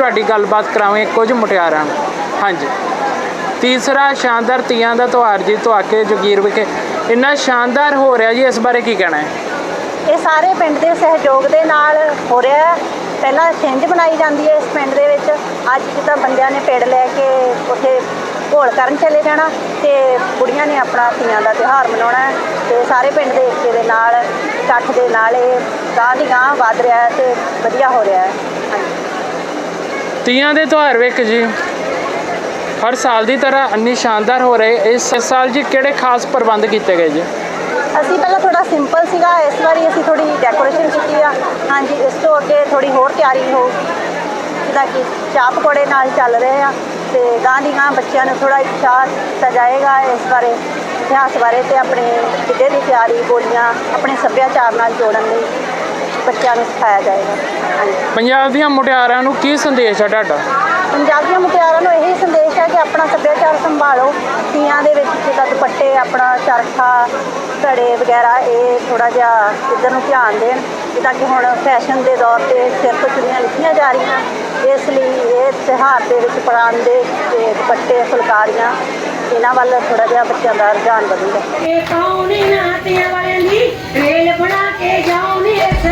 ਤੁਹਾਡੀ ਗੱਲਬਾਤ ਕਰਾਵਾਂਗੇ ਕੁਝ ਮੁਟਿਆਰਾਂ ਨਾਲ। ਹਾਂਜੀ। ਤੀਸਰਾ, ਸ਼ਾਨਦਾਰ ਤੀਆਂ ਦਾ ਤਿਉਹਾਰ ਜੀ, ਤੁਹਾਕੇ ਜਗੀਰ ਵਿਖੇ। ਇੰਨਾ ਸ਼ਾਨਦਾਰ ਹੋ ਰਿਹਾ ਜੀ, ਇਸ ਬਾਰੇ ਕੀ ਕਹਿਣਾ ਹੈ? ਇਹ ਸਾਰੇ ਪਿੰਡ ਦੇ ਸਹਿਯੋਗ ਦੇ ਨਾਲ ਹੋ ਰਿਹਾ ਹੈ। ਪਹਿਲਾਂ ਛਿੰਝ ਬਣਾਈ ਜਾਂਦੀ ਹੈ ਇਸ ਪਿੰਡ ਦੇ ਵਿੱਚ। ਅੱਜ ਜਿੱਦਾਂ ਬੰਦਿਆਂ ਨੇ ਪੇੜ ਲੈ ਕੇ ਉੱਥੇ ਘੋਲ ਕਰਨ ਚਲੇ ਜਾਣਾ ਤੇ ਕੁੜੀਆਂ ਨੇ ਆਪਣਾ ਤੀਆਂ ਦਾ ਤਿਉਹਾਰ ਮਨਾਉਣਾ ਹੈ ਤੇ ਸਾਰੇ ਪਿੰਡ ਦੇ ਏਕੇ ਦੇ ਨਾਲ, ਇਕੱਠ ਦੇ ਨਾਲ ਇਹ ਗਾਂ ਦੀ ਗਾਂ ਵੱਧ ਰਿਹਾ ਹੈ ਤੇ ਵਧੀਆ ਹੋ ਰਿਹਾ ਹੈ। ਹਾਂਜੀ। ਤੀਆਂ ਦੇ ਤਿਉਹਾਰ ਵਿੱਚ ਜੀ। ਹਰ ਸਾਲ ਦੀ ਤਰ੍ਹਾਂ ਇੰਨੀ ਸ਼ਾਨਦਾਰ ਹੋ ਰਹੇ, ਇਸ ਸਾਲ ਜੀ ਕਿਹੜੇ ਖਾਸ ਪ੍ਰਬੰਧ ਕੀਤੇ ਗਏ ਜੀ? ਅਸੀਂ ਪਹਿਲਾਂ ਥੋੜਾ ਸਿੰਪਲ ਸੀਗਾ, ਇਸ ਵਾਰੀ ਅਸੀਂ ਥੋੜੀ ਡੈਕੋਰੇਸ਼ਨ ਕੀਤੀ ਆ। ਹਾਂਜੀ, ਇਸ ਤੋਂ ਅੱਗੇ ਥੋੜੀ ਹੋਰ ਤਿਆਰੀ ਹੋ ਜਿੱਦਾਂ ਕਿ ਚਾਹ ਪਕੌੜੇ ਨਾਲ ਚੱਲ ਰਹੇ ਆ ਤੇ ਗਾਂ ਦੀ ਗਾਂ ਬੱਚਿਆਂ ਨੂੰ ਥੋੜਾ ਇਤਸ਼ਾਹ ਸਜਾਏਗਾ ਇਸ ਬਾਰੇ, ਇਤਿਹਾਸ ਬਾਰੇ ਤੇ ਆਪਣੇ ਗਿੱਧੇ ਦੀ ਤਿਆਰੀ, ਬੋਲੀਆਂ, ਆਪਣੇ ਸੱਭਿਆਚਾਰ ਨਾਲ ਜੋੜਨ ਲਈ। ਬੱਚਿਆਂ ਨੂੰ ਸਿਖਾਇਆ ਜਾਏਗਾ। ਹਾਂਜੀ। ਪੰਜਾਬ ਦੀਆਂ ਮੁਟਿਆਰਾਂ ਨੂੰ ਕੀ ਸੰਦੇਸ਼ ਹੈ ਤੁਹਾਡਾ? ਪੰਜਾਬ ਦੀਆਂ ਮੁਟਿਆਰਾਂ ਨੂੰ ਇਹੀ ਸੰਦੇਸ਼ ਹੈ ਕਿ ਆਪਣਾ ਸੱਭਿਆਚਾਰ ਸੰਭਾਲੋ। ਤੀਆਂ ਦੇ ਵਿੱਚ ਜਿੱਦਾਂ ਦੁਪੱਟੇ ਆਪਣਾ ਚਰਖਾ ਧੜੇ ਵਗੈਰਾ ਇਹ ਥੋੜਾ ਜਿਹਾ ਇੱਧਰ ਨੂੰ ਧਿਆਨ ਦੇਣ ਜਿੱਦਾਂ ਕਿ ਹੁਣ ਫੈਸ਼ਨ ਦੇ ਦੌਰ ਤੇ ਸਿਰ ਤੋਂ ਚੁੰਨੀਆਂ ਲਿਖੀਆਂ ਜਾ ਰਹੀਆਂ। ਇਸ ਲਈ ਇਹ ਤਿਉਹਾਰ ਦੇ ਵਿੱਚ ਪਰਾਂਦੇ ਤੇ ਦੁਪੱਟੇ ਫੁਲਕਾਰੀਆਂ ਇਹਨਾਂ ਵੱਲ ਥੋੜਾ ਜਿਹਾ ਬੱਚਿਆਂ ਦਾ ਰੁਝਾਨ ਵਧੂਗਾ। ਇਹ ਕੌਣੀ ਨਾਤਿਆਂ ਵਾਲਿਆਂ ਦੀ? ਰੇਲ ਬਣਾ ਕੇ ਜਾਉਣੀ ਰੇਲ